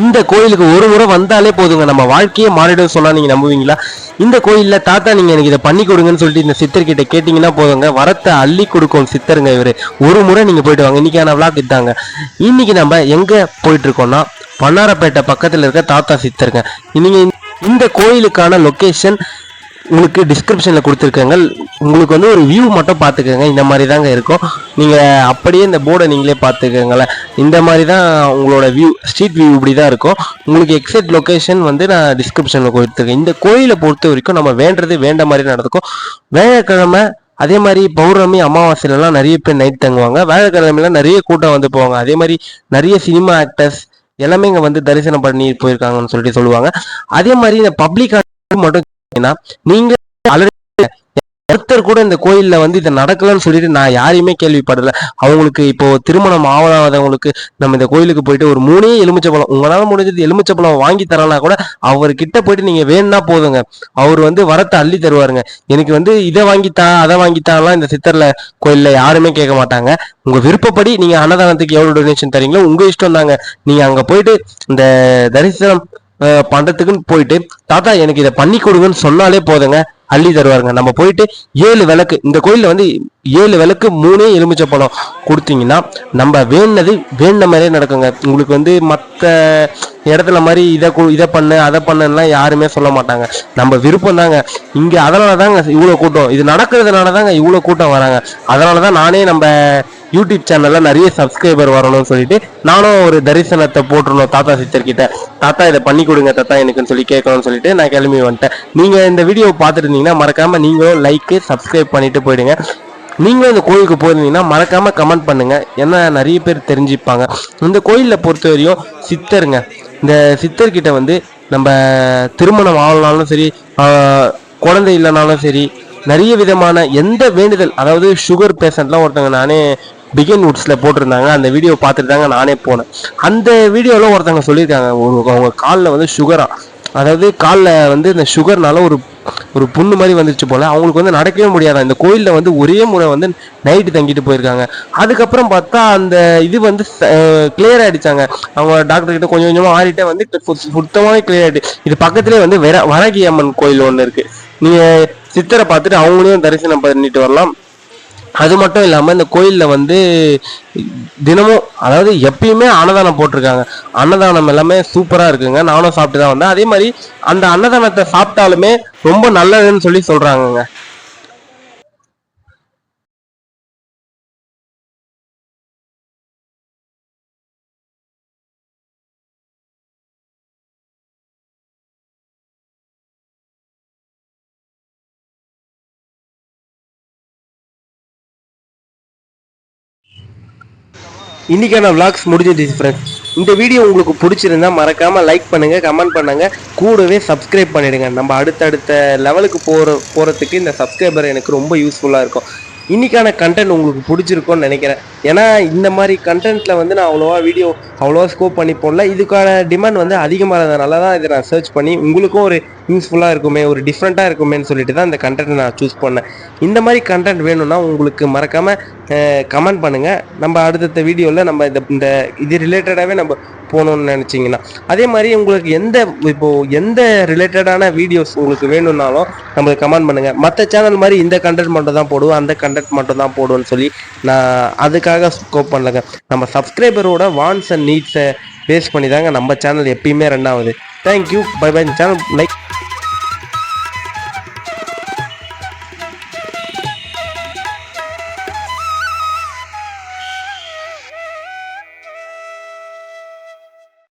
இந்த கோயிலுக்கு ஒரு முறை வந்தாலே போதுங்க. நம்ம வாழ்க்கையே மாறிடும் சொன்னா நீங்க நம்புவீங்களா? இந்த கோயில்ல தாத்தா நீங்க எனக்கு இதை பண்ணி கொடுங்கன்னு சொல்லிட்டு இந்த சித்தர்கிட்ட கேட்டீங்கன்னா போதுங்க. வரத்தை அள்ளி கொடுக்கும் சித்தருங்க இவரு. ஒரு முறை நீங்க போயிட்டு வாங்க. இன்னைக்கான விளாக் இதாங்க. இன்னைக்கு நம்ம எங்க போயிட்டு இருக்கோம்னா பன்னாரப்பேட்டை பக்கத்துல இருக்க தாத்தா சித்தருங்க. நீங்க இந்த கோயிலுக்கான லொக்கேஷன் உங்களுக்கு டிஸ்கிரிப்ஷனில் கொடுத்துருக்கேங்க. உங்களுக்கு வந்து ஒரு வியூ மட்டும் பார்த்துக்கோங்க. இந்த மாதிரி தாங்க இருக்கும். நீங்கள் அப்படியே இந்த போர்டை நீங்களே பார்த்துக்கோங்களேன். இந்த மாதிரி தான் உங்களோட வியூ ஸ்ட்ரீட் வியூ இப்படி தான் இருக்கும். உங்களுக்கு எக்ஸாக்ட் லொக்கேஷன் வந்து நான் டிஸ்கிரிப்ஷனில் கொடுத்துருக்கேன். இந்த கோயிலை பொறுத்த வரைக்கும் நம்ம வேண்டது வேண்ட மாதிரி நடக்கும் வேலைக்கிழமை அதே மாதிரி பௌர்ணமி அமாவாசையிலலாம் நிறைய பேர் நைட் தங்குவாங்க. வேலைக்கிழமைலாம் நிறைய கூட்டம் வந்து போவாங்க. அதே மாதிரி நிறைய சினிமா ஆக்டர்ஸ் எல்லாமே இங்கே வந்து தரிசனம் பண்ணி போயிருக்காங்கன்னு சொல்லிட்டு சொல்லுவாங்க. அதே மாதிரி இந்த பப்ளிக் மட்டும் ஏன்னா நீங்க ஒருத்தர் கூட இந்த கோயில்ல வந்து இது நடக்கலன்னு சொல்லிட்டு நான் யாரையுமே கேள்விப்படல. அவங்களுக்கு இப்போ திருமணம் ஆகாதவங்களுக்கு நம்ம இந்த கோயிலுக்கு போயிட்டு ஒரு மூணே எலுமிச்சப்பழம் உங்களால முடிஞ்சது எலுமிச்சப்பழம் வாங்கி தரலனா கூட அவர்கிட்ட போயிட்டு நீங்க வேணும்னா போதுங்க. அவர் வந்து வரத்தை அள்ளி தருவாருங்க. எனக்கு வந்து இதை வாங்கித்தா அதை வாங்கித்தாலாம் இந்த சித்தர்ல கோயில்ல யாருமே கேட்க மாட்டாங்க. உங்க விருப்பப்படி நீங்க அன்னதானத்துக்கு எவ்வளவு டொனேஷன் தரீங்களோ உங்க இஷ்டம் தாங்க. நீங்க அங்க போயிட்டு இந்த தரிசனம் பண்றதுக்குன்னு போயிட்டு தாத்தா எனக்கு இதை பண்ணி கொடுங்கன்னு சொன்னாலே போதுங்க. அள்ளி தருவாருங்க. நம்ம போயிட்டு ஏழு விளக்கு இந்த கோயிலில் வந்து ஏழு விளக்கு மூணே எலுமிச்சை பழம் கொடுத்தீங்கன்னா நம்ம வேணுனது வேணுன மாதிரியே நடக்குங்க. உங்களுக்கு வந்து மற்ற இடத்துல மாதிரி இதை இதை பண்ணு அதை பண்ணுலாம் யாருமே சொல்ல மாட்டாங்க. நம்ம விருப்பம் தாங்க. இங்கே அதனால தாங்க இவ்வளோ கூட்டம். இது நடக்கிறதுனால தாங்க இவ்வளோ கூட்டம் வராங்க. அதனால தான் நானே நம்ம யூடியூப் சேனலில் நிறைய சப்ஸ்கிரைபர் வரணும்னு சொல்லிட்டு நானும் ஒரு தரிசனத்தை போட்டுருணும் தாத்தா சித்தர்கிட்ட தாத்தா இதை பண்ணி கொடுங்க தாத்தா எனக்குன்னு சொல்லி கேட்கணும்னு சொல்லிட்டு நான் கிளம்பி வந்துட்டேன். நீங்கள் இந்த வீடியோ பார்த்துட்டு மறக்காமல் நீங்களும் லைக்கு சப்ஸ்கிரைப் பண்ணிட்டு போயிடுங்க. நீங்களும் இந்த கோயிலுக்கு போயிருந்தீங்கன்னா மறக்காமல் கமெண்ட் பண்ணுங்க. ஏன்னா நிறைய பேர் தெரிஞ்சுப்பாங்க. இந்த கோயிலை பொறுத்தவரையும் சித்தருங்க. இந்த சித்தர்கிட்ட வந்து நம்ம திருமணம் ஆகலனாலும் சரி குழந்தை இல்லைனாலும் சரி நிறைய விதமான எந்த வேண்டுதல் அதாவது சுகர் பேஷண்ட்லாம் ஒருத்தங்க நானே பிகின் வுட்ஸில் போட்டிருந்தாங்க. அந்த வீடியோ பார்த்துட்டு தாங்க நானே போனேன். அந்த வீடியோவில் ஒருத்தவங்க சொல்லியிருக்காங்க. ஒரு அவங்க காலில் வந்து சுகரா அதாவது காலில் வந்து இந்த சுகர்னால ஒரு ஒரு புண்ணு மாதிரி வந்துருச்சு போல. அவங்களுக்கு வந்து நடக்கவே முடியாது. இந்த கோயிலில் வந்து ஒரே முறை வந்து நைட்டு தங்கிட்டு போயிருக்காங்க. அதுக்கப்புறம் பார்த்தா அந்த இது வந்து கிளியர் ஆகிடுச்சாங்க அவங்க டாக்டர்கிட்ட கொஞ்சம் கொஞ்சமாக ஆறிட்டே வந்து சுத்தமாகவே கிளியர் ஆகிட்டு இது பக்கத்துலேயே வந்து வெர வரகி அம்மன் கோயில் ஒன்று இருக்குது நீங்கள் சித்தரை பார்த்துட்டு அவங்களையும் தரிசனம் பண்ணிட்டு வரலாம். அது மட்டும் இல்லாமல் இந்த கோயிலில் வந்து தினமும் அதாவது எப்பயுமே அன்னதானம் போட்டிருக்காங்க. அன்னதானம் எல்லாமே சூப்பராக இருக்குங்க. நானும் சாப்பிட்டு தான் வந்தேன். அதே மாதிரி அந்த அன்னதானத்தை சாப்பிட்டாலுமே ரொம்ப நல்லதுன்னு சொல்லி சொல்கிறாங்கங்க இன்னைக்கான விளாக்ஸ் முடிஞ்சிருச்சு ஃப்ரெண்ட்ஸ் இந்த வீடியோ உங்களுக்கு பிடிச்சிருந்தா மறக்காமல் லைக் பண்ணுங்கள் கமெண்ட் பண்ணுங்க. கூடவே சப்ஸ்கிரைப் பண்ணிடுங்க. நம்ம அடுத்தடுத்த லெவலுக்கு போகிற போகிறதுக்கு இந்த சப்ஸ்கிரைபர் எனக்கு ரொம்ப யூஸ்ஃபுல்லாக இருக்கும். இன்றைக்கான கண்டென்ட் உங்களுக்கு பிடிச்சிருக்கும்னு நினைக்கிறேன். ஏன்னா இந்த மாதிரி கண்டென்ட்ல வந்து நான் அவ்வளோவா வீடியோ அவ்வளோவா ஸ்கோப் பண்ணி போடல. இதுக்கான டிமாண்ட் வந்து அதிகமாக இருந்ததுனால தான் இதை நான் சர்ச் பண்ணி உங்களுக்கும் ஒரு யூஸ்ஃபுல்லாக இருக்குமே ஒரு டிஃப்ரெண்ட்டாக இருக்குமேன்னு சொல்லிட்டு தான் இந்த கண்டென்ட் நான் சூஸ் பண்ணேன். இந்த மாதிரி கண்டென்ட் வேணும்னா உங்களுக்கு மறக்காமல் கமெண்ட் பண்ணுங்கள் நம்ம அடுத்தடுத்த வீடியோவில் நம்ம இந்த இந்த இது ரிலேட்டடாகவே நம்ம போகணுன்னு நினச்சிங்கன்னா. அதே மாதிரி உங்களுக்கு எந்த இப்போது எந்த ரிலேட்டடான வீடியோஸ் உங்களுக்கு வேணும்னாலும் நம்மளுக்கு கமெண்ட் பண்ணுங்கள் மற்ற சேனல் மாதிரி இந்த கண்டென்ட் மட்டும் தான் போடுவோம் அந்த கண்டென்ட் மட்டும் தான் போடுவோம்னு சொல்லி நான் அதுக்காக அதுக்காக ஸ்கோப் பண்ணலங்க. நம்ம சப்ஸ்கிரைபரோட வான்ஸ் அண்ட் நீட்ஸை பேஸ் பண்ணி தாங்க நம்ம சேனல் எப்பயுமே ரன் ஆகுது. Thank you bye bye channel like